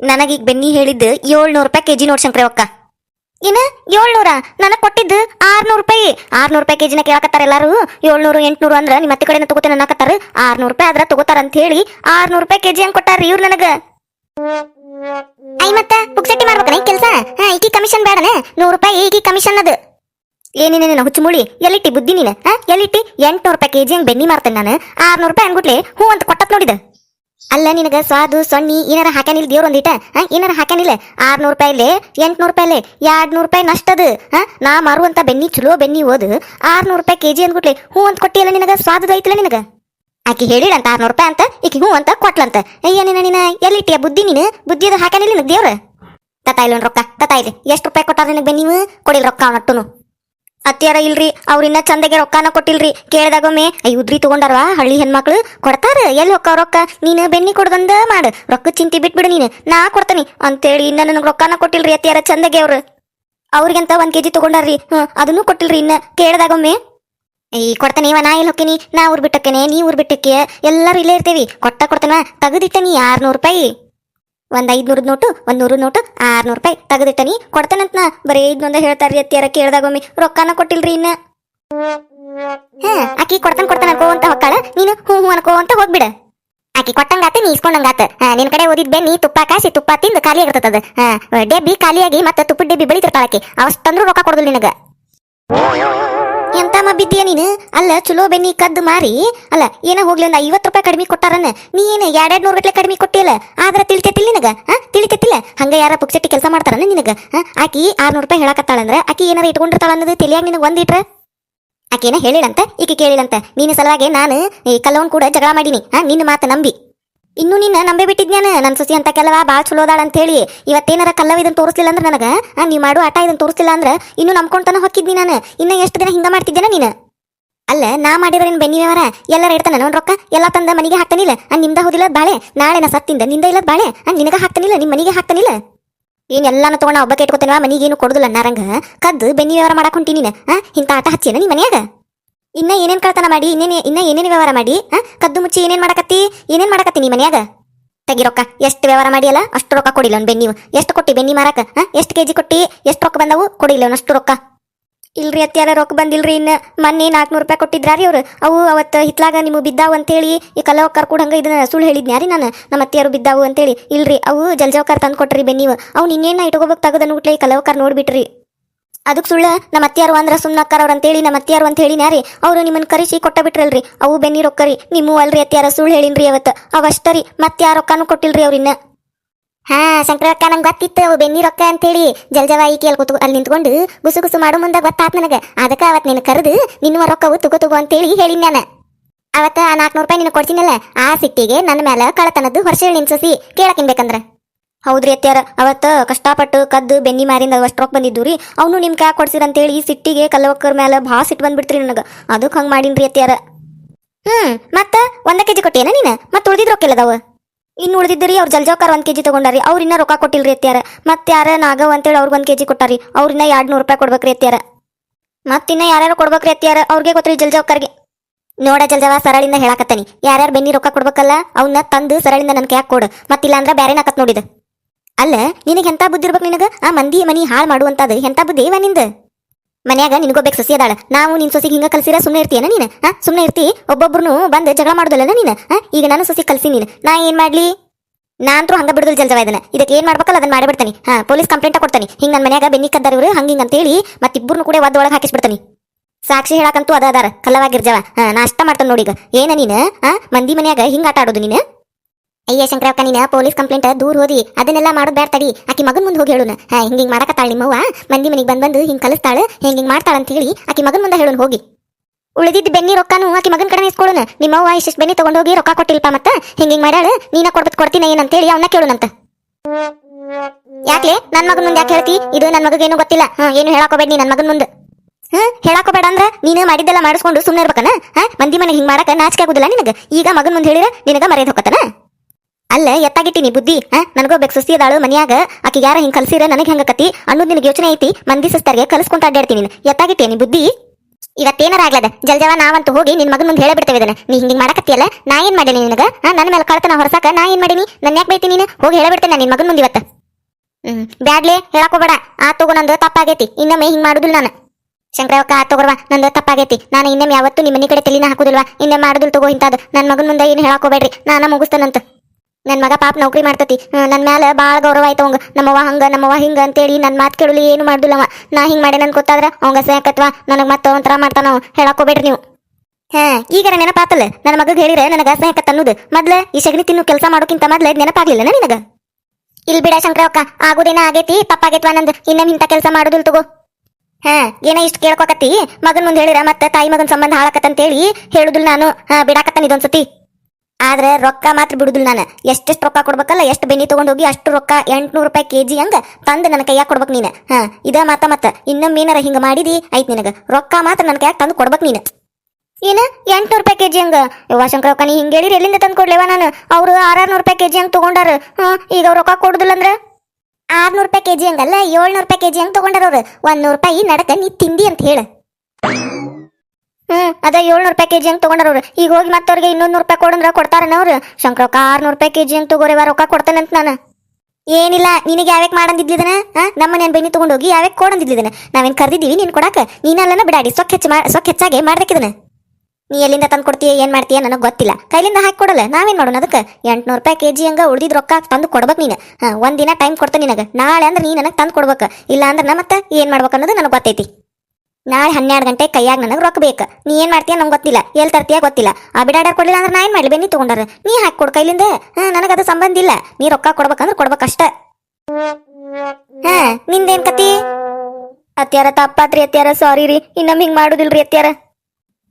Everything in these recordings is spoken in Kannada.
ನನಗೀಗ ಬೆನ್ನಿ ಹೇಳಿದ್ದು ಏಳ್ನೂರು ರೂಪಾಯಿ ಕೆಜಿ ನೋಡ್ ಶಂಕ್ರೆ ಅಕ್ಕ ಏನ ಏಳ್ನೂರ? ನನಗೆ ಕೊಟ್ಟಿದ್ದು ಆರ್ನೂರು ರೂಪಾಯಿ. ಆರ್ನೂರು ರೂಪಾಯಿ ಕೆಜಿನ ಕೇಳಕತ್ತಾರ ಎಲ್ಲರೂ? ಏಳ್ನೂರು, ಎಂಟ್ನೂರು ಅಂದ್ರೆ ನಿಮ್ಮ ಅತ್ತೆ ಕಡೆನ ತಗೋತೇನೆ ಅನ್ನಕತ್ತಾರ? ಆರ್ನೂರು ರೂಪಾಯಿ ಆದ್ರೆ ತಗೋತಾರ ಅಂತ ಹೇಳಿ ಆರ್ನೂರು ರೂಪಾಯಿ ಕೆಜಿ ಹಂಗೆ ಕೊಟ್ಟಾರ ಇವ್ರು ನನಗೆ? ಐ ಮತ್ತ ಪುಕ್ಸಟ್ಟಿ ಮಾಡ್ಬೇಕನ ಕೆಲಸ? ಹಾ, ಈಕಿ ಕಮಿಷನ್ ಬೇಡನೆ ನೂರು ರೂಪಾಯಿ ಈಕಿ ಕಮಿಷನ್ ಅದು. ಏನೇನೇನೇನು ಹುಚ್ಚುಮುಳಿ ಎಲ್ಲಿಟ್ಟಿ ಬುದ್ಧಿ ನೀನು? ಹಾ, ಎಲ್ಲಿಟ್ಟಿ? ಎಂಟ್ನೂರು ರೂಪಾಯಿ ಕೆಜಿ ಹಂಗ್ ಬೆನ್ನಿ ಮಾರ್ತೇನೆ ನಾನು? ಆರ್ನೂರು ರೂಪಾಯಿ ಅನ್ಗುಟ್ಲೆ ಹೂ ಅಂತ ಕೊಟ್ಟತ್ ನೋಡಿದ? ಅಲ್ಲ ನಿನಗ ಸ್ವಾದು, ಸೊನ್ನಿ, ಏನಾರ ಹಾಕ್ಯಾನಿಲ್ಲ ದೇವ್ರ ಒಂದಿಟ ಹಾ, ಏನಾರ ಹಾಕ್ಯಾನಿಲ್ಲ ಆರ್ನೂರು ರೂಪಾಯಿಲೆ ಎಂಟ್ನೂರು ರೂಪಾಯಿಲೆ ಎರಡ್ನೂರು ರೂಪಾಯಿ ನಷ್ಟದು. ಹಾ, ನಾ ಮಾರುವಂತ ಬೆನ್ನಿ ಚಲೋ ಬೆನ್ನಿ ಓದು. ಆರ್ನೂರು ರೂಪಾಯಿ ಕೆಜಿ ಅಂದ್ಬಿಟ್ಲೆ, ಹೂ ಅಂತ ಕೊಟ್ಟಿಲ್ಲ ನಿನಗ, ಸ್ವಾದದ ಐತಿಲ್ಲ ನಿನಗ? ಆಕಿ ಹೇಳಿಳಂತ ಆರ್ನೂರು ರೂಪಾಯಿ ಅಂತ, ಈಕಿ ಹೂ ಅಂತ ಕೊಟ್ಲಂತ ಏನಿನ ನಿನ ನಿನ ಎಲ್ಲಿಟ್ಟಿಯ ಬುದ್ಧಿ ನೀನು? ಬುದ್ಧಿ ಅದು ಹಾಕ್ಯಾನಿಲ್ಲ ನಿನಗೆ ದೇವ್ರ? ತತಾಯಿಲ್ಲ ರೊಕ್ಕ ತತಾಯಿಲ್ಲ ಎಷ್ಟು ರೂಪಾಯಿ ಕೊಟ್ಟಾರ ನಿನಗೆ ಬೆನ್ನಿ ಕೊಡಿಲ್ಲ ರೊಕ್ಕ ಅವನಟ್ಟುನು ಅತ್ಯಾರ ಇಲ್ರಿ ಅವ್ರಿನ್ನ ಚಂದಗೆ ರೊಕ್ಕನ ಕೊಟ್ಟಿಲ್ರಿ. ಕೇಳಿದಾಗೊಮ್ಮೆ ಐ ಉದ್ರಿ ತಗೊಂಡಾರವಾ? ಹಳ್ಳಿ ಹೆಣ್ಮಕ್ಳು ಕೊಡ್ತಾರ? ಎಲ್ಲಿ ಹೊಕ್ಕ ರೊಕ್ಕ? ನೀನು ಬೆನ್ನಿ ಕೊಡ್ದಂದ ಮಾಡು. ರೊಕ್ಕ ಚಿಂತಿ ಬಿಟ್ಬಿಡು ನೀನು. ನಾ ಕೊಡ್ತೀನಿ. ಅಂತೇಳಿ ಇನ್ನ ನನಗೆ ರೊಕ್ಕನ ಕೊಟ್ಟಿಲ್ರಿ ಅತ್ಯಾರ ಚಂದಗೆ ಅವ್ರು. ಅವ್ರಿಗಂತ ಒಂದ್ ಕೆಜಿ ತಗೊಂಡಾರ್ರಿ. ಹ್ಞೂ ಅದನ್ನೂ ಕೊಟ್ಟಿಲ್ರಿ ಇನ್ನ. ಕೇಳಿದಾಗೊಮ್ಮೆ ಈ ಕೊಡ್ತಾನೆ ಇವ, ನಾ ಎಲ್ಲಿ ಹೋಗ್ತೀನಿ ನಾ ಊರ್ ಬಿಟ್ಟಕ್ಕೇನೆ, ನೀ ಊರ್ ಬಿಟ್ಟಕ್ಕೆ. ಎಲ್ಲರೂ ಇಲ್ಲೇ ಇರ್ತೀವಿ. ಕೊಟ್ಟ ಕೊಡ್ತಾನ ತೆಗೆದಿಟ್ಟನಿ ಆರ್ನೂರು ರೂಪಾಯಿ. ಒಂದ್ ಐದ್ನೂರದ ನೋಟು, ಒಂದ್ ನೂರು ನೋಟು, ಆರ್ನೂರು ರೂಪಾಯಿ ತೆಗೆದಿಟ್ಟನಿ ಕೊಡ್ತಾನಂತ ಬರೀ ಇದನ್ನೊಂದ ಹೇಳ್ತಾರ್ರಿ ಅತ್ತಿಯಾರ ಕೇಳ್ದಾಗೊಮ್ಮೆ ರೊಕ್ಕನ ಕೊಟ್ಟಿಲ್ರಿ ಇನ್ನ. ಹಾ, ಆಕಿ ಕೊಡ್ತಾನ ಕೊಡ್ತಾನ ಅನ್ಕೋ ಅಂತ ಹೊಕ್ಕಾಳ, ನೀನು ಹ್ಞೂ ಹ್ಞೂ ಅನ್ಕೋ ಅಂತ ಹೋಗ್ಬಿಡ. ಆಕಿ ಕೊಟ್ಟಂಗಾತ, ನೀ ಇಸ್ಕೊಂಡಂಗಾತ. ನಿನ್ ಕಡೆ ಓದಿದ್ ನೀ ತುಪ್ಪ ಕಾಸಿ, ತುಪ್ಪ ತಿಂದು ಖಾಲಿ ಆಗಿರ್ತದ ಡೆಬ್ಬಿ ಖಾಲಿಯಾಗಿ ಮತ್ತೆ ತುಪ್ಪ ಡೆಬ್ಬಿ ಬೆಳಿತಿರ್ತಾಳಕ್ಕೆ ಅವಷ್ಟಂದ್ರೂ ರೊಕ್ಕ ಕೊಡೋದಿಲ್ಲ ನಿನಗ. ಬಿದ್ದೀಯ ನೀನು? ಅಲ್ಲ, ಚಲೋ ಬೆನ್ನಿ ಕದ್ದು ಮಾರಿ. ಅಲ್ಲ, ಏನ ಹೋಗ್ಲಿ ಒಂದ್ ಐವತ್ತು ರೂಪಾಯಿ ಕಡಿಮೆ ಕೊಟ್ಟಾರನ್ನ ನೀ ಏನು ಎರಡೆರಡು ನೂರು ಗಟ್ಲೆ ಕಡಿಮೆ ಕೊಟ್ಟಿಲ್ಲ ಆದ್ರ ತಿಳಿತೈತಿಲ್ಲ ನಿನಗ? ಹಾ? ತಿಳಿತೈತಿಲ್ಲ? ಹಂಗ ಯಾರ ಪುಕ್ಸಟ್ಟಿ ಕೆಲಸ ಮಾಡ್ತಾರನ್ನ ನಿನಗ? ಹಾ? ಆಕಿ ಆರ್ನೂರು ರೂಪಾಯಿ ಹೇಳಕತ್ತಾಳಂದ್ರ ಆಕಿ ಏನಾರ ಇಟ್ಕೊಂಡಿರ್ತಾಳ ಅನ್ನೋದು ತಿಳಿಯಾಗ ನಿನಗೆ ಒಂದಿಟ್ರ ಏನ ಹೇಳಿಳಂತ? ಈಕೆ ಕೇಳಿಳಂತ? ನೀನು ಸಲುವಾಗಿ ನಾನು ಈ ಕಲ್ಲವನ್ ಕೂಡ ಜಗಳ ಮಾಡೀನಿ. ನಿನ್ನ ಮಾತು ನಂಬಿ. ಇನ್ನು ನಿನ್ನ ನಂಬೆ ಬಿಟ್ಟಿದ್ನ್ಯಾನ ನನ್ನ ಸೊಸಿ ಅಂತ ಕೆಲವ ಭಾಳ ಚಲೋ ಅದಾಳ ಅಂತ ಹೇಳಿ ಇವತ್ತೇನಾರ ಕಲ್ಲವ ಇದನ್ನ ತೋರಿಸಲಿಲ್ಲ ಅಂದ್ರೆ ನನಗೆ? ನೀವು ಮಾಡು ಆಟ ಇದನ್ನ ತೋರಿಸ್ಲಿಲ್ಲ ಅಂದ್ರೆ ಇನ್ನು ನಂಬ್ಕೊಂತಾನ ಹೊಕ್ಕಿದ್ನಿ ನಾನು. ಇನ್ನ ಎಷ್ಟು ದಿನ ಹಿಂಗೆ ಮಾಡ್ತಿದ್ದೇನೆ ನೀನು? ಅಲ್ಲ, ನಾ ಮಾಡಿದ್ರೆ ನಿನ್ನ ಬೆನ್ನಿ ವ್ಯವಹಾರ ಎಲ್ಲರ ಇಡ್ತಾನ ನೋಡ್ ರೊಕ್ಕ? ಎಲ್ಲ ತಂದ ಮನಿಗೆ ಹಾಕ್ತಾನಿಲ್ಲ? ನಾನು ನಿಮ್ದ ಹೋದಿಲ್ಲ ಬಾಳೆ? ನಾಳೆ ನಾ ಸತ್ತಿಂದ ನಿಂದ ಇಲ್ಲದ ಬಾಳೆ? ನಾನು ನಿನಗ ಹಾಕ್ತಾನಿಲ್ಲ ನಿಮ್ಮ ಮನಿಗೆ ಹಾಕ್ತಾನಿಲ್ಲ? ಏನ್ ಎಲ್ಲಾನು ತಗೊಂಡ ಒಬ್ಬಕ್ಕೆ ಮನಿಗೆ ಏನು ಕೊಡುದಿಲ್ಲ ನಾರಂಗ ಕದ್ದು ಬೆನ್ನಿ ವ್ಯವಹಾರ ಮಾಡಕ್ಕೆ ಹೊಂಟಿ ನೀನು. ಹಾಂ ಇಂತ ಆಟ ಹಚ್ಚಿನ ನೀ ಮನ್ಯಾಗ? ಇನ್ನ ಏನೇನ್ ಕಳ್ತನ ಮಾಡಿ, ಇನ್ನೇನ್, ಇನ್ನ ಏನೇನ್ ವ್ಯವಹಾರ ಮಾಡಿ ಕದ್ದು ಮುಚ್ಚಿ ಏನೇನ್ ಮಾಡಕತ್ತಿ? ಏನೇನ್ ಮಾಡಕತ್ತಿ ನೀ ಮನ್ಯಾಗ? ತೆಗಿ ರೊಕ್ಕ. ಎಷ್ಟು ವ್ಯವಹಾರ ಮಾಡಿ ಅಲ್ಲ ಅಷ್ಟು ರೊಕ್ಕ ಕೊಡಿಲ್ಲ ಅವ್ನು ಬೆನ್ನಿ ಎಷ್ಟು ಕೊಟ್ಟಿ ಬೆನ್ನಿ ಮಾರಕ ಎಷ್ಟು ಕೆಜಿ ಕೊಟ್ಟಿ, ಎಷ್ಟು ರೊಕ್ಕ ಬಂದವು? ಕೊಡಿಲ್ಲ ಅವ್ನು ಅಷ್ಟು ರೊಕ್ಕ. ಇಲ್ರಿ ಅತ್ಯಾರ ರೊಕ್ಕ ಬಂದಿಲ್ರಿ ಇನ್ನ. ಮೊನ್ನೆ ನಾಲ್ಕುನೂರು ರೂಪಾಯಿ ಕೊಟ್ಟಿದ್ರಾರಿ ಅವ್ರು. ಅವು ಅವತ್ತು ಹಿತ್ಲಾಗ ನಿಮಗೆ ಬಿದ್ದಾವು ಅಂತೇಳಿ, ಈ ಕಲವಕ್ಕರ್ ಕೂಡ ಹಂಗ ಇದನ್ನ ಸುಳ್ಳು ಹೇಳಿದ್ನ್ಯಾರಿ ನಾನು? ನಮ್ಮ ಅತ್ತಿಯರು ಬಿದ್ದಾವು ಅಂತೇಳಿ. ಇಲ್ರಿ, ಅವು ಜಲ್ಜವಕರ್ ತಂದು ಕೊಟ್ರಿ ಬೆನ್ನಿವು. ಅವ್ನು ಇನ್ನೇನ ಇಟ್ಕೋಬೇಕು ತೆಗದನ್ನು ಈ ಕಲವಕ್ಕರ್ ನೋಡ್ಬಿಟ್ರಿ. ಅದಕ್ಕೆ ಸುಳ್ಳ, ನಮ್ಮ ಅತ್ಯಾರು ಅಂದ್ರ ಸುಮ್ನಕ್ಕಾರ ಅವ್ರ ಅಂತೇಳಿ, ನಮ್ಮ ಅತ್ಯಾರು ಅಂತ ಹೇಳಿನ್ಯಾರಿ ಅವರು ನಿಮ್ಮನ್ನ ಕರೆಸಿ ಕೊಟ್ಟ ಬಿಟ್ರಲ್ರಿ ಅವು ಬೆನ್ನಿ ರೊಕ್ಕರಿ ನಿಮ್ಮೂ ಅಲ್ರಿ ಅತ್ತಿಯಾರ ಸುಳ್ಳು ಹೇಳಿನ್ರಿ ಅವತ್ತು ಅವಷ್ಟರಿ ಮತ್ತೆ ಯಾರ ರೊಕ್ಕನೂ ಕೊಟ್ಟಿಲ್ರಿ ಅವ್ರಿನ್ನ ಹಾ ಶಂಕರಕ್ಕ ನಂಗೆ ಗೊತ್ತಿತ್ತು, ಅವು ಬೆನ್ನಿ ರೊಕ್ಕ ಅಂತೇಳಿ ಜಲ್ಜವಾಯಿ ಅಲ್ಲಿ ಕೂತು ಅಲ್ಲಿ ನಿಂತ್ಕೊಂಡು ಗುಸು ಗುಸು ಮಾಡೋ ಮುಂದೆ ಗೊತ್ತಾತ್ ನನಗೆ, ಅದಕ್ಕೆ ಅವತ್ತು ನಿನ್ನ ಕರೆದು ನಿನ್ನ ರೊಕ್ಕವು ತುಗೋ ತುಗೋ ಅಂತೇಳಿ ಹೇಳಿನ್ ನಾನು. ಅವತ್ತು ಆ ನಾಲ್ಕುನೂರು ರೂಪಾಯಿ ನಿನ್ನ ಕೊಡ್ತೀನಲ್ಲ ಆ ಸಿಟ್ಟಿಗೆ ನನ್ನ ಮೇಲೆ ಕಳತನದ್ದು ಹೊರಸೇಳಿ ನಿನ್ ಕೇಳಕ್ಕಿನ್ಬೇಕಂದ್ರೆ ಹೌದ್ರಿ ಅತ್ಯಾರ ಅವತ್ತ ಕಷ್ಟಪಟ್ಟು ಕದ್ದು ಬೆನ್ನಿ ಮಾರಿಂದ ಅಷ್ಟು ರೊಕ್ಕ ಬಂದಿದ್ದು ರೀ. ಅವನು ನಿಮ್ ಕೊಡ್ಸಿರ ಕೊಡ್ಸಿರಂತೇಳಿ ಈ ಸಿಟ್ಟಿಗೆ ಕಲ್ಲವಕ್ಕರ ಮೇಲೆ ಭಾಳ ಸಿಟ್ಟು ಬಂದ್ಬಿಡ್ತ್ರಿ ನನಗೆ. ಅದಕ್ಕೆ ಹಂಗೆ ಮಾಡೀನ್ರಿ ಅತ್ಯಾರ ಹ್ಮ್, ಮತ್ತ ಒಂದ ಕೆಜಿ ಕೊಟ್ಟೇನ ನೀನು? ಮತ್ತೆ ಉಳಿದಿದ್ ರೊಕ್ಕ ಇಲ್ಲದವ ಇನ್ನು ಉಳಿದಿದ್ರಿ ಅವ್ರು ಜಲ್ಜಾವ್ಕಾರ ಒಂದ್ ಕೆಜಿ ತಗೊಂಡಾರಿ ಅವ್ರ ಇನ್ನ ರೊಕ್ಕ ಕೊಟ್ಟಿಲ್ರಿ ಅತ್ಯಾರ ಮತ್ತೆ ಯಾರ ನಾಗವ್ ಅಂತೇಳಿ ಅವ್ರಿಗೆ ಒಂದ್ ಕೆಜಿ ಕೊಟ್ಟಾರಿ ಅವ್ರಿನ್ನ ಎರಡ್ ನೂರು ರೂಪಾಯಿ ಕೊಡ್ಬೇಕ್ರಿ ಅತ್ಯಾರ ಮತ್ತಿನ್ನ ಯಾರ್ಯಾರು ಕೊಡ್ಬೇಕ್ರಿ ಅತ್ಯಾರ ಅವ್ರಿಗೆ ಗೊತ್ತ್ರಿ ಜಲ್ಜಾವ್ಕಾರ್ಗೆ. ನೋಡ ಜಲ್ಜಾವ, ಸರಳಿಂದ ಹೇಳಾಕತ್ತನಿ. ಯಾರ್ಯಾರು ಬೆನ್ನಿ ರೊಕ್ಕ ಕೊಡ್ಬೇಕಲ್ಲ ಅವನ್ನ ತಂದು ಸರಳಿಂದ ನನ್ ಕ್ಯಾಕ್ ಕೊಡು. ಮತ್ತಿಲ್ಲ ಅಂದ್ರ ಬ್ಯಾರೆ ನಾಕತ್ ನೋಡಿದ. ಅಲ್ಲ, ನಿನಗೆ ಎಂತ ಬುದ್ಧಿ ಇರ್ಬೇಕು ನಿನಗೆ? ಆ ಮಂದಿ ಮನಿ ಹಾಳು ಮಾಡುವಂತದ, ಎಂತ ಬುದ್ಧಿ ಇವ ನಿಂದ? ಮನ್ಯಾಗ ನಿನಗೊಬ್ಬ ಸಸಿ ಅದಾಳ. ನಾವು ನಿನ್ ಸೊಸಿಗೆ ಹಿಂಗ ಕಲ್ಸಿರ ಸುಮ್ಮನೆ ಇರ್ತೀಯನ ನೀನು? ಹಾ ಸುಮ್ಮನೆ ಇರ್ತಿ? ಒಬ್ಬೊಬ್ರು ಬಂದು ಜಗಳ ಮಾಡುದಲ್ಲ ನೀನು? ಈಗ ನಾನು ಸೊಸಿ ಕಲ್ಸಿ ನೀನು. ನಾ ಏನ್ ಮಾಡ್ಲಿ? ನಾನಂತೂ ಹಂಗ ಬಿಡುದಿಲ್ಲ ಜಲ್ಜವ ಇದನ್ನ. ಇದಕ್ಕೆ ಏನ್ ಮಾಡ್ಬೇಕಲ್ಲ ಅದನ್ನ ಮಾಡಿಬಿಡ್ತಾನೆ. ಹಾ, ಪೊಲೀಸ್ ಕಂಪ್ಲೇಂಟ್ ಕೊಡ್ತಾನೆ. ಹಿಂಗ ನನ್ನ ಮನ್ಯಾಗ ಬೆನ್ನಿ ಕದ್ದಾರ ಇವ್ರು, ಹಂಗ ಹಿಂಗ ಅಂತೇಳಿ ಮತ್ತಿಬ್ಬರನ್ನು ಕೂಡ ಒದ್ದ ಒಳಗೆ ಹಾಕಿಸ್ಬಿಡ್ತಾನೆ. ಸಾಕ್ಷಿ ಹೇಳಕಂತೂ ಅದ, ಅದಾರ. ಕಲ್ಲವಾಗಿರ್ಜವ ಹಾ ನಾ ಅಷ್ಟ ಮಾಡ್ತಾನೆ ನೋಡೀಗ ಏನ ನೀನು? ಹಾ ಮಂದಿ ಮನ್ಯಾಗ ಹಿಂಗ ಆಟ ಆಡೋದು ನೀನು? ಅಯ್ಯ ಶಂಕರಪ್ಪ, ನೀನು ಪೊಲೀಸ್ ಕಂಪ್ಲೇಂಟ್ ದೂರ ಹೋದಿ. ಅದನ್ನೆಲ್ಲ ಮಾಡೋದ್ ತಡಿ. ಆಕಿ ಮಗನ ಮುಂದೆ ಹೋಗಿ ಹೇಳುನ. ಹಾ, ಹಿಂಗ ಹಿಂಗ್ ಮಾಡಕತ್ತಾಳ ನಿಮ್ಮವ್ವ. ಮಂದಿ ಮನೆಗೆ ಬಂದು ಬಂದು ಹಿಂಗೆ ಕಲಿಸ್ತಾಳೆ, ಹಿಂಗೆ ಹಿಂಗೆ ಮಾಡ್ತಾಳ ಅಂತ ಹೇಳಿ ಆಕಿ ಮಗನ ಮುಂದೆ ಹೇಳೋಣ ಹೋಗಿ. ಉಳಿದಿದ್ದ ಬೆನ್ನಿ ರೊಕ್ಕನು ಆಕಿ ಮಗನ ಕಡೆ ಇಸ್ಕೊಳ್ಳೋಣ ನಿಮ್ಮವ್ವ ಇಷ್ಟು ಬೆನ್ನಿ ತಗೊಂಡ್ ಹೋಗಿ ರೊಕ್ಕ ಕೊಟ್ಟಿಲ್ಪ ಮತ್ತ? ಹಿಂಗೆ ಹಿಂಗೆ ಮಾಡ್ಯಾಳ, ನೀನ ಕೊಡ್ಬೇಕು ಕೊಡ್ತೀನಿ ಏನಂತೇಳಿ ಅವನ್ನ ಕೇಳೋಣಂತ ಯಾಕೆ ನನ್ನ ಮಗನ ಮುಂದೆ ಯಾಕೆ ಹೇಳ್ತಿ? ಇದು ನನ್ ಮಗಗೇನು ಗೊತ್ತಿಲ್ಲ. ಹಾ, ಏನು ಹೇಳಾಕೋಬೇಡ ನೀ ನನ್ ಮಗನ ಮುಂದೆ. ಹ್ಮ್ ಹೇಳಾಕೋಬೇಡ ಅಂದ್ರೆ ನೀನು ಮಾಡಿದ್ದೆಲ್ಲ ಮಾಡಿಸ್ಕೊಂಡು ಸುಮ್ಮನೆ ಇರ್ಬೇಕನ? ಹಾಂ, ಮಂದಿ ಮನೆಗೆ ಹಿಂಗೆ ಮಾಡಕ ನಾಚಿಕೆ ಆಗುದಿಲ್ಲ ನಿನಗೆ? ಈಗ ಮಗನ ಮುಂದೆ ಹೇಳಿರ ನಿನಗ ಮರ್ಯಾದೆ ಹೋಗತನ ಅಲ್ಲ ಎತ್ತಾಗಿಟ್ಟಿನಿ ಬುದ್ಧಿ ಹಾ ನನಗೋ ಬೆಕ್ ಸುಸ್ತಿ ಅದಾಳು ಮನ್ಯಾಗ. ಆಕಿ ಯಾರ ಹಿಂಗ್ ಕಲ್ಸಿರ ನನಗೆ ಹೆಂಗಕತಿ ಅನ್ನೋದು ನಿನಗೆ ಯೋಚನೆ ಐತಿ? ಮಂದಿ ಸಿಸ್ತಾರಿಗೆ ಕಲಿಸ್ಕೊಂತ ಅಡ್ಡಾಡ್ತೀನಿ ನೀನು. ಎತ್ತಾಗಿಟ್ಟೇನಿ ಬುದ್ಧಿ? ಇವತ್ತೇನಾರ ಆಗ್ಲದ? ಜಲ್ಜವ ನಾವಂತೂ ಹೋಗಿ ನಿನ್ ಮಗನ ಮುಂದೆ ಹೇಳಬಿಡ್ತೇವೆ ಇದನ್ನ. ನೀ ಹಿಂಗ್ ಮಾಡಕತ್ತಿಯಲ್ಲ? ನಾ ಏನ್ ಮಾಡೀನಿ ನಿನಗ? ನನ್ನ ಮೇಲೆ ಕಳ್ತನ ಹೊರಸಾಕ ನಾ ಏನ್ ಮಾಡೀನಿ? ನನ್ನ ಯಾಕೆ ಬೈತಿ ನೀನು? ಹೋಗಿ ಹೇಳಬಿಡ್ತೇನೆ ನಿನ್ ಮಗನ ಮುಂದೆ ಇವತ್ತ. ಹ್ಮ್, ಬ್ಯಾಡ್ಲೆ ಹೇಳಕೋಬೇಡ ಆ, ತಗೋ, ನಂದು ತಪ್ಪಾಗೈತಿ. ಇನ್ನೊಮ್ಮೆ ಹಿಂಗ್ ಮಾಡುದಿಲ್ಲ ನಾನು. ಶಂಕರವಕ್ಕ ಆ, ತಗೋರ್ವ, ನಂದು ತಪ್ಪಾಗೈತಿ. ನಾನು ಇನ್ನೊಮ್ಮೆ ಯಾವತ್ತೂ ನಿಮ್ಮ ಮನೆ ಕಡೆ ತಲೆನ ಹಾಕುದಿಲ್ವಾ? ಇನ್ನೊಮ್ಮೆ ಮಾಡುದಿಲ್ಲ ತಗೋ ಇಂತಾದ ನನ್ನ ಮಗನ ಮುಂದೆ ಏನು ಹೇಳಕೋಬೇಡ್ರಿ ನಾನು ಮುಗಿಸ್ತೇನಂತ. ನನ್ನ ಮಗ ಪಾಪ ನೌಕರಿ ಮಾಡ್ತತಿ. ನನ್ನ ಮ್ಯಾಲ ಭಾಳ ಗೌರವ ಆಯ್ತು ಅವಂಗ. ನಮ್ಮವ್ವ ಹಂಗ, ನಮ್ಮವ್ವ ಹಿಂಗ ಅಂತೇಳಿ ನನ್ನ ಮಾತು ಕೇಳಲಿ ಏನು ಅವ. ನಾ ಹಿಂಗ ಮಾಡಿ ನನ್ ಗೊತ್ತಾದ್ರ ಅವಂಗ ಸಾಕತ್ವ ನನಗೆ ಮತ್ತೆ ಒಂಥರ ಮಾಡ್ತಾನ ಹೇಳಕ್ಕೋಬೇಡ್ರಿ ನೀವು. ಹಾ ಈಗರ ನೆನಪಾತಲ್ಲ ನನ್ನ ಮಗಗೆ ಹೇಳಿದ್ರೆ ನನಗ ಸಾಕತ್ ಅನ್ನೋದು. ಮೊದ್ಲ ಈ ಸಗಣಿ ತಿನ್ನು ಕೆಲಸ ಮಾಡೋಕ್ಕಿಂತ ಮೊದ್ಲ ನೆನಪಾಗ್ಲಿಲ್ಲ ನಿನಗ? ಇಲ್ಲಿ ಬಿಡ ಶಂಕರವಕ್ಕ ಆಗೋದೇನ ಆಗೈತಿ, ತಪ್ಪಾಗೈತ್ವಾ ನಂದು. ಇನ್ನೊಮ್ಮೆ ಇಂಥ ಕೆಲಸ ಮಾಡುದಿಲ್ಲ ತಗೋ. ಹಾ, ಏನ ಇಷ್ಟು ಕೇಳ್ಕೊಕತ್ತಿ? ಮಗನ್ ಮುಂದೆ ಹೇಳಿರ ಮತ್ತೆ ತಾಯಿ ಮಗನ ಸಂಬಂಧ ಹಾಳಕತ್ತಂತೇಳಿ ಹೇಳುದಿಲ್ಲ ನಾನು. ಹಾ, ಬಿಡಾಕತ್ತಾನ ಇದೊಂದ್ಸತಿ. ಆದ್ರೆ ರೊಕ್ಕ ಮಾತ್ರ ಬಿಡುದಿಲ್ಲ ನಾನು. ಎಷ್ಟೆಷ್ಟು ರೊಕ್ಕ ಕೊಡ್ಬೇಕಲ್ಲ, ಎಷ್ಟು ಬೆನಿ ಹೋಗಿ ಅಷ್ಟು ರೊಕ್ಕ ಎಂಟ್ನೂರು ರೂಪಾಯಿ ಕೆಜಿ ಹಂಗ ತಂದು ನನ್ನ ಕೈಯಾಗ ಕೊಡ್ಬೇಕು ನೀನು. ಹಾ, ಇದ ಮಾತ ಮತ್ತ. ಇನ್ನೊಮ್ಮೆ ಏನಾರ ಹಿಂಗ ಮಾಡಿದಿ ಐತ್ ನಿನಗ. ರೊಕ್ಕ ಮಾತ್ರ ನನ್ನ ಕೈಯಾಗ ತಂದು ಕೊಡ್ಬೇಕು ನೀನು. ಏನು? ಎಂಟ್ನೂರು ರೂಪಾಯಿ ಕೆಜಿ ಹಂಗ. ಯವ್ವ ಶಂಕರಕ್ಕ ನೀ ಹಿಂಗೆ ಹೇಳಿರಿ, ಎಲ್ಲಿಂದ ತಂದು ಕೊಡ್ಲೇವ ನಾನು? ಅವ್ರು ಆರ್ನೂರು ರೂಪಾಯಿ ಕೆಜಿ ಹಂಗೆ ತಗೊಂಡಾರ. ಹ್ಞೂ ಈಗ ಅವ್ರು ರೊಕ್ಕ ಕೊಡುದಿಲ್ಲ ಅಂದ್ರೆ? ಆರ್ನೂರು ರೂಪಾಯಿ ಕೆಜಿ ಹಂಗಲ್ಲ, ಏಳ್ನೂರು ರೂಪಾಯಿ ಕೆಜಿ ಹಂಗೆ ತಗೊಂಡಾರ ಅವ್ರು. ಒಂದ್ ನೂರು ರೂಪಾಯಿ ನಡಕ ನೀ ತಿಂದಿ ಅಂತ ಹೇಳ. ಅದ ಏಳ್ನೂರು ರೂಪಾಯಿ ಕೆಜಿ ಹಂಗೆ ತಗೊಂಡಾರ ಅವ್ರು. ಈಗ ಹೋಗಿ ಮತ್ತೆ ಅವ್ರಿಗೆ ನೂರು ರೂಪಾಯಿ ಕೊಡಂದ್ರ ಕೊಡ್ತಾರನ ಅವ್ರು. ಶಂಕರಕ್ಕ ಆರ್ನೂರು ರೂಪಾಯಿ ಕೆಜಿ ಹಂಗೆ ತಗೋರೇವ ರೊಕ್ಕ ಕೊಡ್ತಾನಂತ ನಾನು. ಏನಿಲ್ಲ, ನಿನಗೆ ಯಾವ್ಯಾಕ್ ಮಾಡಂದಿದ್ಲಿದನ? ನಮ್ಮ ಮನೇನ್ ಬೆನ್ನಿ ತೊಗೊಂಡೋಗಿ ಯಾವ್ಯಾಕ್ ಕೊಡಂದಿದ್ಲಿದನ? ನಾವೇನು ಕರ್ದಿದ್ದೀವಿ ನೀನು ಕೊಡಾಕ? ನೀನಲ್ಲನ ಬಿಡಾಡಿ ಸೊಕ್ಕ ಹೆಚ್ಚು ಮಾ ಸೊಕ್ಕ ಹೆಚ್ಚಾಗೆ ಮಾಡ್ಬೇಕಿದನ. ನೀ ಎಲ್ಲಿಂದ ತಂದು ಕೊಡ್ತೀಯ, ಏನು ಮಾಡ್ತೀಯ ನನಗೆ ಗೊತ್ತಿಲ್ಲ. ಕೈಲಿಂದ ಹಾಕಿ ಕೊಡಲ್ಲ, ನಾವೇನು ಮಾಡೋಣ ಅದಕ್ಕೆ? ಎಂಟ್ನೂರು ರೂಪಾಯಿ ಕೆಜಿ ಹಂಗೆ ಉಳಿದಿದ್ದು ರೊಕ್ಕ ತಂದು ಕೊಡ್ಬೇಕು ನೀನು. ಹಾಂ, ಒಂದಿನ ಟೈಮ್ ಕೊಡ್ತೇನೆ ನಿನಗೆ. ನಾಳೆ ಅಂದ್ರೆ ನೀ ನನಗೆ ತಂದು ಕೊಡ್ಬೇಕು. ಇಲ್ಲ ಅಂದ್ರೆ ಮತ್ತೆ ಏನು ಮಾಡ್ಬೇಕು ಅನ್ನೋದು ನನಗೆ ಗೊತ್ತೈತಿ. ನಾಳೆ ಹನ್ನೆರಡು ಗಂಟೆ ಕೈಯಾಗ ನನಗೆ ರೊಕ್ಕ ಬೇಕು. ನೀ ಏನು ಮಾಡ್ತೀಯ ನಂಗೆ ಗೊತ್ತಿಲ್ಲ. ಎಲ್ಲಿ ತರ್ತೀಯ ಗೊತ್ತಿಲ್ಲ. ಆ ಬಿಡಾಡರ್ ಕೊಡ್ಲಿಲ್ಲ ಅಂದ್ರೆ ನಾ ಏನು ಮಾಡ್ಲಿ? ಬೆನ್ನಿ ತಗೊಂಡಾರ. ನೀ ಹಾಕಿ ಕೊಡು ಕೈಲಿಂದ. ಹಾ, ನನಗೆ ಅದು ಸಂಬಂಧ ಇಲ್ಲ. ನೀ ರೊಕ್ಕ ಕೊಡ್ಬೇಕಂದ್ರೆ ಕೊಡ್ಬೇಕಷ್ಟ ಹಾ, ನಿಂದೇನು ಕತಿ? ಅತ್ಯಾರ ತಪ್ಪಾತ್ರಿ ಅತ್ಯಾರ ಸಾರಿ ರೀ. ಇನ್ನೊಮ್ಮೆ ಹಿಂಗೆ ಮಾಡುದಿಲ್ರಿ ಅತ್ಯಾರ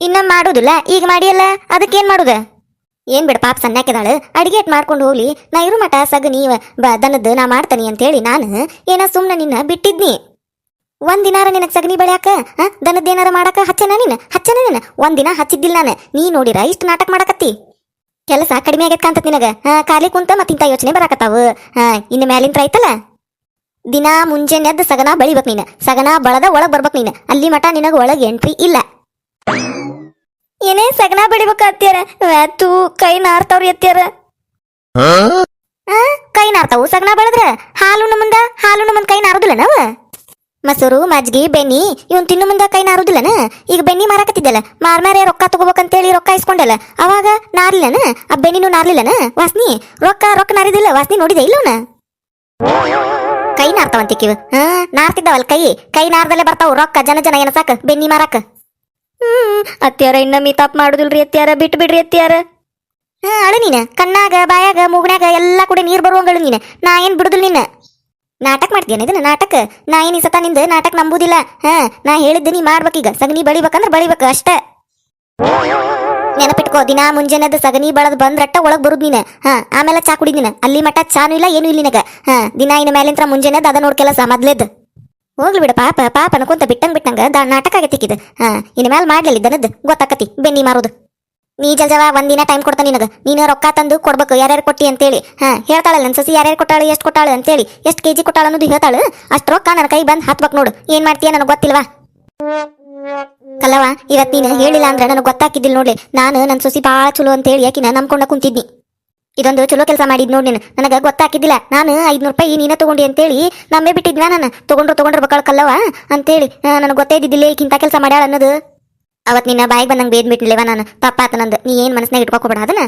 ಇನ್ನೊಮ್ಮೆ ಮಾಡೋದಿಲ್ಲ? ಈಗ ಮಾಡಿಯಲ್ಲ? ಏನು ಮಾಡುದ? ಏನ್ ಬಿಡ, ಪಾಪ ಸಣ್ಣಾಕಿದಾಳು ಅಡಿಗೆ ಮಾಡ್ಕೊಂಡು ಹೋಗ್ಲಿ. ನಾ ಇರು ಮಟ ಸಗನಿ ಬ, ದನದ್ದು ನಾ ಅಂತ ಹೇಳಿ ನಾನು. ಏನ ಸುಮ್ಮನೆ ನಿನ್ನ ಬಿಟ್ಟಿದ್ನಿ. ಒಂದಿನಾರ ನಿನಗ್ ಸಗಣಿ ಬೆಳ್ಯಾಕ ದನದ್ದೇನಾರ ಮಾಡಾಕ ಹಚ್ಚನ ನೀನ್? ಹಚ್ಚನ ನೀನ್? ಒಂದಿನ ಹಚ್ಚಿದ್ದಿಲ್ಲ ನಾನು. ನೀ ನೋಡಿರ ಇಷ್ಟು ನಾಟಕ ಮಾಡಕತ್ತಿ. ಕೆಲಸ ಕಡಿಮೆ ಆಗೈತ್ ಕಾಂತತ್ ನಿನಗ. ಖಾಲಿ ಕುಂತ ಮತ್ತಿಂತ ಯೋಚನೆ ಬರಾಕತ್ತಾವ. ಇನ್ನು ಮ್ಯಾಲಿಂತ್ರ ಐತಲ್ಲ? ದಿನಾ ಮುಂಜಾನೆ ಎದ್ದು ಸಗನ ಬಳಿಬೇಕು ನೀನು. ಸಗನ ಬಳದ ಒಳಗ್ ಬರ್ಬೇಕು ನೀನು. ಅಲ್ಲಿ ಮಟ ನಿನಗ ಒಳಗ್ ಎಂಟ್ರಿ ಇಲ್ಲ. ಏನೇ ಸಗನ ಬಡಿಬೇಕ ಅತ್ಯಾರ ತೂ ಕೈ ನಾರ್ತಾವ್ರಿ ಅತ್ಯಾರ ಆ, ಕೈ ನಾರ್ತಾವು ಸಗನ ಬೆಳೆದ್ರ? ಹಾಲು ಮುಂದ ಹಾಲು ನಮ್ಮಂದ ಕೈ ನಾರದಿಲ್ಲ ನಾವ? ಮೊಸರು, ಮಜ್ಗಿ, ಬೆನ್ನಿ, ಇವನ್ ತಿನ್ನು ಮುಂದೆ ಕೈ ನಾರುದಿಲ್ಲನ? ಈಗ ಬೆನ್ನಿ ಮಾರಾಕತ್ತಿದ್ದಲ್ಲ ಮಾರ್ಮಾರೆ ರೊಕ್ಕ ತಗೋಬೇಕಂತೇಳಿ ರೊಕ್ಕ ಇಸ್ಕೊಂಡಲ್ಲ, ಅವಾಗ ನಾರ್ಲಿಲ್ಲನ ಆ ಬೆನ್ನಿನೂ ನಾರ್ಲಿಲ್ಲನ? ವಾಸ್ನಿ, ರೊಕ್ಕ ರೊಕ್ಕ ನಾರಿದಿಲ್ಲ, ವಾಸ್ನಿ ನೋಡಿದೆ ಇಲ್ಲವನ ಕೈ ನಾರ್ತಾವಂತಿಕ್ಕಿವ ಹಾ ನಾರ್ತಿದ್ದಾವಲ್ ಕೈ ಕೈ ನಾರ್ದಲ್ಲೇ ಬರ್ತಾವ ರೊಕ್ಕ, ಜನ ಜನ ಏನ ಸಾಕ, ಬೆನ್ನಿ ಮಾರಾಕ? ಹ್ಮ್ ಅತ್ಯಾರ ಇನ್ನ ತಪ್ಪು ಮಾಡುದಿಲ್ರಿ ಅತ್ಯಾರ ಬಿಟ್ಟು ಬಿಡ್ರಿ ಅತ್ಯಾರ ಹಾ, ಅಳು ನೀನ, ಕಣ್ಣಾಗ, ಬಾಯಾಗ ಮೂಗ್ನಾಗ ಎಲ್ಲಾ ಕೂಡ ನೀರ್ ಬರುವಂಗಳು ನೀನ, ನಾ ಏನ್ ಬಿಡುದಿಲ್ಲ ನಿನ್ನ? ನಾಟಕ ಮಾಡ್ತೀಯನ ಇದನ್ನ ನಾಟಕ? ನಾ ಏನು ಸತ ನಿಂದ ನಾಟಕ ನಂಬುದಿಲ್ಲ? ಹಾ, ನಾ ಹೇಳಿದ್ದೆ ನೀ ಮಾಡ್ಬೇಕೀಗ ಸಗಣಿ ಬಳಿಬೇಕಂದ್ರೆ ಬಳಿಬೇಕು ಅಷ್ಟ. ನೆನಪಿಟ್ಕೋ, ದಿನಾ ಮುಂಜಾನೆದ ಸಗಣಿ ಬಳದ್ ಬಂದ್ರಟ್ಟ ಒಳಗ್ ಬರುದ್ ನೀನ. ಹಾ, ಆಮೇಲೆ ಚಾ ಕುಡಿದಿನ ಅಲ್ಲಿ ಮಟ್ಟ ಚಾನು ಇಲ್ಲ, ಏನು ಇಲ್ಲ ನಗ ಹಾ, ದಿನ ಇನ್ನ ಮೇಲಿಂತ್ರ ಮುಂಜಾನೆದ ಅದ ನೋಡ್ ಕೆಲಸ ಮೊದ್ಲೆದ್ ಹೋಗ್ಲಿ ಬಿಡ, ಪಾಪ ಪಾಪ ಅನ್ಕೊಂತ ಬಿಟ್ಟಂಗ್ ಬಿಟ್ಟಂಗ ನಾಟಕ ಆಗತ್ತಿಕ್ಕಿದ ಹಾ ಇನ್ ಮೇಲೆ ಮಾಡ್ಲಿಲ್ಲ ದನದ್ ಗೊತ್ತಾಕತಿ, ಬೆನ್ನಿ ಮಾರೋದು. ನೀ ಜಲ್ಜವ ಒಂದಿನ ಟೈಮ್ ಕೊಡ್ತಾ ನಿನಗ. ನೀನು ರೊಕ್ಕ ತಂದು ಕೊಡ್ಬೇಕು. ಯಾರ್ಯಾರು ಕೊಟ್ಟಿ ಅಂತೇಳಿ. ಹಾ, ಹೇಳ್ತಾಳಲ್ಲ ನನ್ ಸಸಿ ಯಾರ್ಯಾರು ಕೊಟ್ಟಾಳು, ಎಷ್ಟು ಕೊಟ್ಟಾಳು ಅಂತೇಳಿ. ಎಷ್ಟು ಕೆಜಿ ಕೊಟ್ಟಾಳ ಅನ್ನೋದು ಹೇಳ್ತಾಳು. ಅಷ್ಟು ರೊಕ್ಕ ನನ್ನ ಕೈ ಬಂದು ಹತ್ಬೇಕು ನೋಡು. ಏನ್ ಮಾಡ್ತೀಯ ನನಗೆ ಗೊತ್ತಿಲ್ವಾ? ಕಲ್ಲವ ಇವತ್ತು ನೀನು ಹೇಳಿಲ್ಲ ಅಂದ್ರೆ ನನಗೆ ಗೊತ್ತಾಕಿದ್ದಿಲ್ಲ ನೋಡ್ಲಿ. ನಾನು ನನ್ನ ಸೊಸಿ ಭಾಳ ಚಲೋ ಅಂತೇಳಿ ಯಾಕಿನ ನಂಬ್ಕೊಂಡ ಕುಂತಿದ್ನಿ. ಇದೊಂದು ಚಲೋ ಕೆಲಸ ಮಾಡಿದ್ ನೋಡಿ ನೀನು. ನನಗೆ ಗೊತ್ತಾಕಿದ್ದಿಲ್ಲ. ನಾನು ಐದ್ನೂರು ರೂಪಾಯಿ ನೀನ ತಗೊಂಡಿ ಅಂತೇಳಿ ನಂಬೇ ಬಿಟ್ಟಿದ್ನ ನಾನು? ತಗೊಂಡ್ರು ತಗೊಂಡ್ರು ಕಲ್ಲವ ಅಂತೇಳಿ. ನನಗೆ ಗೊತ್ತೇ ಇದ್ದಿದ್ದಿಲ್ಲ ಈಗಿಂತ ಕೆಲಸ ಮಾಡ್ಯಾಳ ಅನ್ನೋದು. ಅವತ್ ನಿನ್ನ ಬಾಯಿಗೆ ಬಂದಂಗೆ ಬೇದ್ ಬಿಟ್ಲಿವ ನಾನು? ತಪ್ಪಾತ ನಂದು. ನೀ ಏನು ಮನಸ್ನಾಗ ಇಟ್ಕೋಬೇಡ ಅದನ್ನ?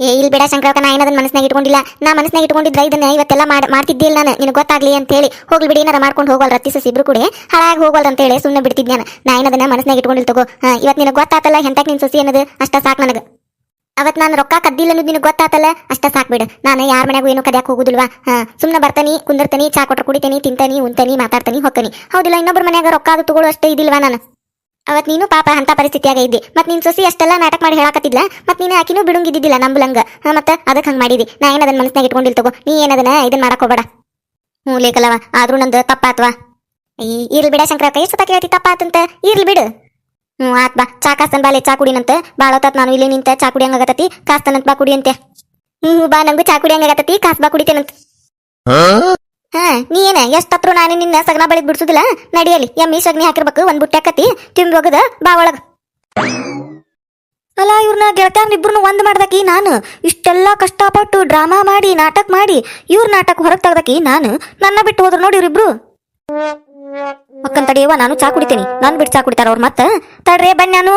ಏ ಇಲ್ಲಿ ಬಿಡ ಶಂಕರಕ್ಕ, ನಾ ಏನದನ್ನ ಮನಸ್ನಾಗ ಇಟ್ಕೊಂಡಿಲ್ಲ. ನಾ ಮನಸ್ನಾಗ ಇಟ್ಕೊಂಡಿದ್ರ ಇದನ್ನ ಇವತ್ತೆಲ್ಲ ಮಾಡ್, ಮಾಡ್ತಿದ್ದಿಲ್ಲ ನಾನು. ನಿನಗೆ ಗೊತ್ತಾಗ್ಲಿ ಅಂತ ಹೇಳಿ ಹೋಗ್ಲಿ ಬಿಡಿ, ಏನಾರ ಮಾಡ್ಕೊಂಡು ಹೋಗಲ್ಲ ರತ್ತಿಸ ಇಬ್ರು ಕೂಡ. ಹಾಳಾಗಿ ಹೋಗಲ್ ಅಂತ ಹೇಳಿ ಸುಮ್ಮನೆ ಬಿಡ್ತಿದ್ದೆ ನಾನು. ನಾ ಏನದನ್ನ ಮನಸ್ನಾಗ ಇಟ್ಕೊಂಡಿಲ್ಲ ತಗೋ. ಇವತ್ತು ನಿನಗೆ ಗೊತ್ತಾತಲ್ಲ ಎಂತಕ್ ನಿನ್ ಸಸಿ ಅನ್ನೋದು? ಅಷ್ಟ ಸಾಕು ನನಗೆ. ಅವತ್ ನಾನು ರೊಕ್ಕ ಕದ್ದಿಲ್ಲ ಅನ್ನೋದು ನಿನಗೆ ಗೊತ್ತಾತಲ್ಲ? ಅಷ್ಟ ಸಾಕ್ ಬಿಡು. ನಾನು ಯಾರ ಮನೆಗೂ ಏನು ಕದ್ಯಾಕ ಹೋಗುದಿಲ್ವಾ? ಹಾ ಸುಮ್ಮನೆ ಬರ್ತನಿ, ಕುಂದರ್ತನಿ, ಚಾ ಕೊಟ್ರೆ ಕುಡಿತೀನಿ, ತಿಂತನಿ, ಉಂತಾನಿ, ಮಾತಾಡ್ತಾನಿ, ಹೊಕ್ಕನಿ. ಹೌದಿಲ್ಲ ಇನ್ನೊಬ್ಬರ ಮನ್ಯಾಗ ರೊಕ್ಕ ಅದು ತಗೊಳ್ಳೋ ಅಷ್ಟೇ ಇದಿಲ್ವಾ ನಾನು? ಅವತ್ ನೀನು ಪಾಪ ಅಂತ ಪರಿಸ್ಥಿತಿಯಾಗ ಇದ್ದಿ. ಮತ್ ನಿನ್ ಸೊಸಿ ಅಷ್ಟೆಲ್ಲ ನಾಟಕ ಮಾಡಿ ಹೇಳಾಕತ್ತಿದ್ಲ? ಮತ್ ನೀನು ಆಕಿನೂ ಬಿಡುಂಗಿದ್ದಿದ್ದಿಲ್ಲ ನಂಬುಲಂಗ. ಮತ್ತ ಅದಕ್ಕೆ ಹಂಗ ಮಾಡಿದಿ? ನಾ ಏನದನ್ನ ಮನಸ್ನಾಗ ಇಟ್ಕೊಂಡಿಲ್ ತಗೋ? ನೀ ಏನದನ್ನ ಇದನ್ನ ಮಾಡಕ್ ಹೋಗಬೇಡ. ಹ್ಞೂ ಲೇಖಲವ, ಆದ್ರೂ ನಂದು ತಪ್ಪಾತ್ವಾ? ಈ ಇರ್ಲಿ ಬಿಡ ಶಂಕರಕ್ಕ ಎಷ್ಟು ಸತ ಕೇಳ್ತಿ ತಪ್ಪಾತಂತ? ಇರ್ಲಿ ಬಿಡು. ಹ್ಞೂ, ಆತ್ ಬಾ. ಚಾ ಕಾಸ್ತನ್ ಬಾಲೆ ಚಾ ಕುಡಿನಂತ. ಬಾಳ ಹೊತ್ತಾತ್ ನಾನು ಇಲ್ಲಿ ನಿಂತ ಚಾ ಕುಡಿಯಂಗಾಗತ್ತತಿ ಕಾಸ್ತನಂತ ಬಾ ಕುಡಿಯಂತೆ. ಹ್ಞೂ ಬಾ, ನಂಗೂ ಚಾ ಕುಡಿಯಂಗಾಗತ್ತತಿ ಕಾಸ್ ಬಾ ಕುಡಿತೇನಂತ. ಹಾ, ನೀ ಏನ, ಎಷ್ಟ್ ಹತ್ರ ನಾನು ನಿನ್ನ ಸಗನ ಬೆಳೆದ್ ಬಿಡ್ಸುದಿಲ್ಲ? ನಡಿಯಲಿ ಎಮ್ಮಿ ಸಗಣಿ ಹಾಕಿರ್ಬೇಕು, ಒಂದ್ ಬುಟ್ಟಿ ಹಾಕತಿ ತುಂಬಿ ಹೋಗದ, ಬಾ ಒಳಗ. ಅಲ್ಲ ಇವ್ರನ್ನ ಇಬ್ರು ಒಂದ್ ಮಾಡ್ದಕಿ ನಾನು? ಇಷ್ಟೆಲ್ಲ ಕಷ್ಟಪಟ್ಟು ಡ್ರಾಮಾ ಮಾಡಿ, ನಾಟಕ ಮಾಡಿ, ಇವ್ರ ನಾಟಕ ಹೊರಗೆ ತೆಗ್ದಕಿ ನಾನು? ನನ್ನ ಬಿಟ್ಟು ಹೋದ್ರು ನೋಡಿ ಇವ್ರಿಬ್ರು. ಅಕ್ಕನ್ ತಡಿಯವ್ವ, ನಾನು ಚಾ ಕುಡಿತೀನಿ. ನಾನು ಬಿಟ್ಟು ಚಾ ಕುಡಿತಾರ ಅವ್ರ ಮತ್ತ? ತಡ್ರೆ, ಬನ್ನಿ ನಾನು.